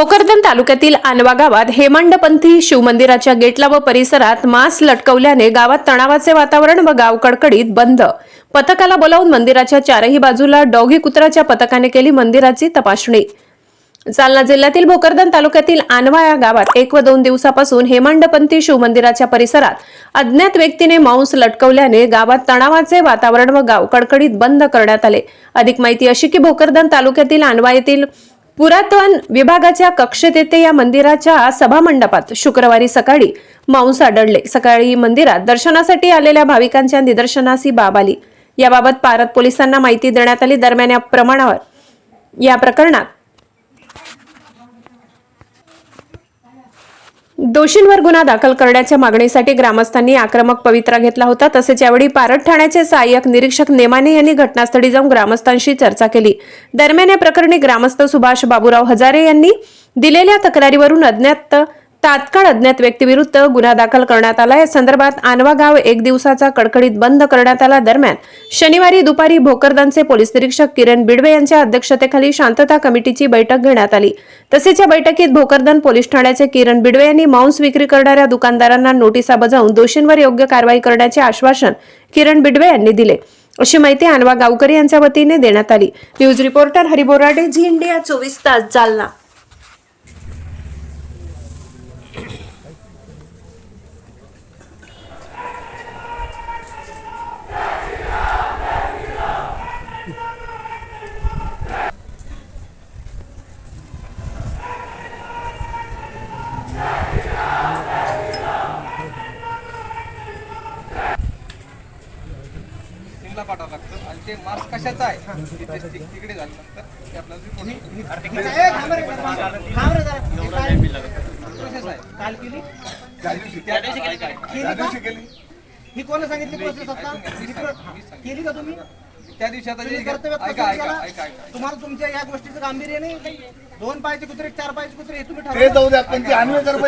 भोकरदन तालुक्यातील आनवा गावात हेमांडपंथी शिवमंदिराच्या गेटला व परिसरात मास लटकवल्याने गावात तणावाचे वातावरण व गाव कडकडीत बंद. पथकाला बोलावून मंदिराच्या चारही बाजूला डॉगी कुत्राच्या पथकाने केली मंदिराची तपासणी. जालना जिल्ह्यातील भोकरदन तालुक्यातील आनवा या गावात एक व दोन दिवसापासून हेमांडपंथी शिवमंदिराच्या परिसरात अज्ञात व्यक्तीने मांस लटकवल्याने गावात तणावाचे वातावरण व गाव कडकडीत बंद करण्यात आले. अधिक माहिती अशी की भोकरदन तालुक्यातील आनवा येथील पुरातन विभागाच्या कक्षेत येथे या मंदिराच्या सभामंडपात शुक्रवारी सकाळी मांस आढळले. सकाळी मंदिरात दर्शनासाठी आलेल्या भाविकांच्या निदर्शनास ही बाब आली. याबाबत पारत पोलिसांना माहिती देण्यात आली दरम्यान या प्रमाणावर या प्रकरणात दोषींवर गुन्हा दाखल करण्याच्या मागणीसाठी ग्रामस्थांनी आक्रमक पवित्रा घेतला होता. तसेच यावेळी पारड ठाण्याचे सहाय्यक निरीक्षक नेमाने यांनी घटनास्थळी जाऊन ग्रामस्थांशी चर्चा केली. दरम्यान या प्रकरणी ग्रामस्थ सुभाष बाबूराव हजारे यांनी दिलेल्या तक्रारीवरून अज्ञात तात्काळ अज्ञात व्यक्तीविरुद्ध गुन्हा दाखल करण्यात आला. या संदर्भात आनवा गाव एक दिवसाचा कडकडीत बंद करण्यात आला. दरम्यान शनिवारी दुपारी भोकरदनचे पोलीस निरीक्षक किरण बिडवे यांच्या अध्यक्षतेखाली शांतता कमिटीची बैठक घेण्यात आली. तसेच या बैठकीत भोकरदन पोलीस ठाण्याचे किरण बिडवे यांनी मांस विक्री करणाऱ्या दुकानदारांना नोटिसा बजावून दोषींवर योग्य कारवाई करण्याचे आश्वासन किरण बिडवे यांनी दिले. अशी माहिती आनवा गावकरी यांच्या वतीने देण्यात आली. News reporter Hariborade Zee India चोवीस तास जालना. पाठवावं लागतं आणि ते मास्क कशाचं आहे? तिकडे घालून लागतं ते आपल्याला प्रोसेस आहे. काल केली? त्या दिवशी. केली? ही कोणी सांगितली प्रोसेस आता? केली का तुम्ही? त्या दिवशी आता तुम्ही जे- कर्तव्यात ऐका कसं ऐका केला? ऐका ऐका तुम्हाला तुमच्या या गोष्टीचं गांभीर्य नाही दोन पायचे कुत्रे चार पायचे कुत्रे हे तुम्ही ते ठरवा जाऊ द्या पण ती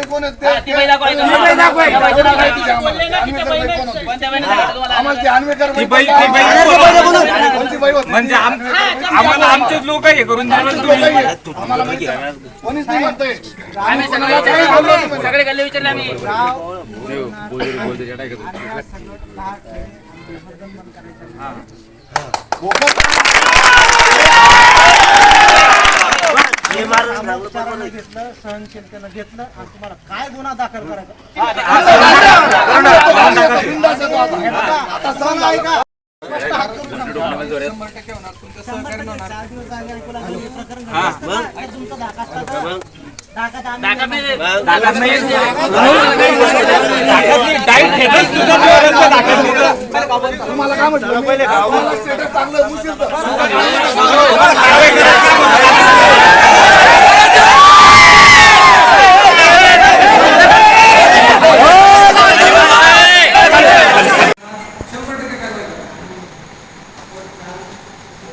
कोण आहेत ते- ती बाई. ते- माहिती आम्हाला. कोण होती? कोणत्या तुम्हाला? आम्हाला ती अन्वय कारवाई ती बाई- कोणती ती बाई- आहे? कोणती बाई होती? म्हणजे आम- आम्हाला आमचेच लोक हे करून. आम्हाला माहिती आहे. कोणीच नाही म्हणतंय आम्ही सगळे विचारले सगळे गल्ले विचारले आम्ही आणि आता. आता सहन मला झालं. ऐका. स्पष्ट हात करून सांगा. शंभर टक्के होणार तुमचं सहकार्य होणार प्रकरण तुमचा तुम्हाला काय म्हटलं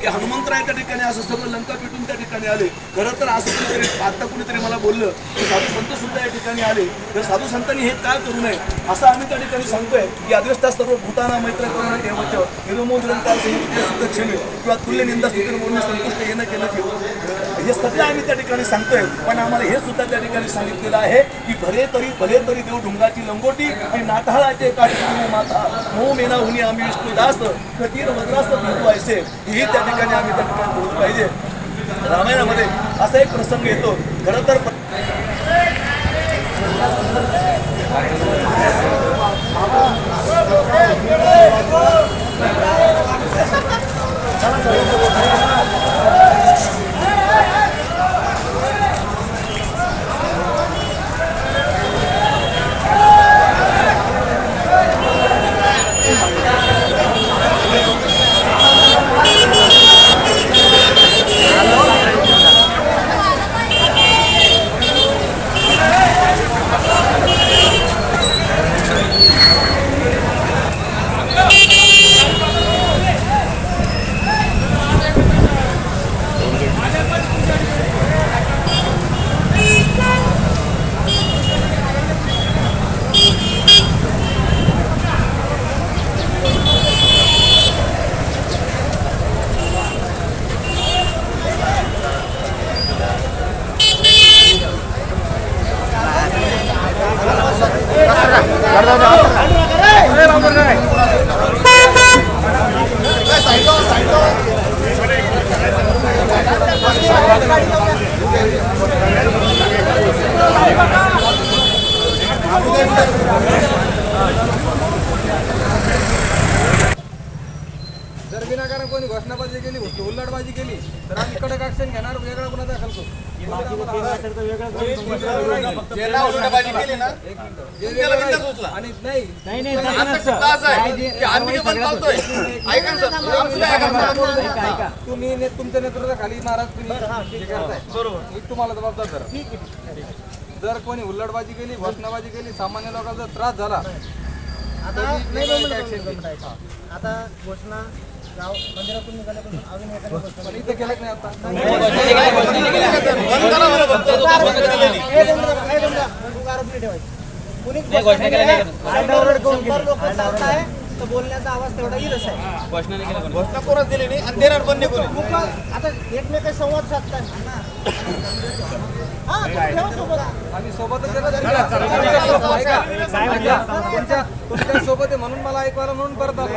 हनुमंतराय त्या ठिकाणी असं सगळं लंका पेटून त्या ठिकाणी आले. खरं तर असं कुणीतरी आता कुणीतरी मला बोललं की साधू संत सुद्धा या ठिकाणी आले. तर साधू संतांनी हे काय करू नये? असं आम्ही त्या ठिकाणी सांगतोय. की अद्वेष्टा सर्व भूताना मैत्र करून ठेवत निरुमोदरंकार सुद्ध किंवा तुल्य निंदा स्थिती बोलणे संतुष्ट येणं केलं ठेव हे सगळं आम्ही त्या ठिकाणी सांगतोय. पण आम्हाला हे सुद्धा त्या ठिकाणी सांगितलेलं आहे की भले तरी भले तरी देव ढुंगाची लंगोटी आणि नाताळाचे काठी माता. मो मेना हुनी आम्ही विष्णू दास कधीर वज्रास्त भेटू व्हायचे हेही त्या ठिकाणी आम्ही त्या ठिकाणी बोलू पाहिजे. रामायणामध्ये असा एक प्रसंग येतो. खरं तर कोणी घोषणाबाजी केली हुल्लडबाजी केली तर आम्ही कडक ऍक्शन घेणार वेगळा गुन्हा दाखल करू. आणि नाही. तुम्ही ने- तुमच्या नेतृत्वाखाली महाराज तुम्ही हे करताय बरोबर मी तुम्हाला जबाबदार धरा जर कोणी हुल्लडबाजी केली घोषणाबाजी केली सामान्य लोकांचा त्रास झाला आता. आता घोषणा हे हे बोलण्याचा आवाज तेवढा येतच आहे घोषणा कोणाच दिली नाही आणि देणार पण नाही कोणी मुख आता एकमेकांशी संवाद साधताय हा तुम्ही ठेवा सोबत आम्ही सोबतच आहे ना तुमच्या. ऐका. ऐका. तुमच्या तुमच्यासोबत आहे म्हणून मला ऐकवायला म्हणून परत आलो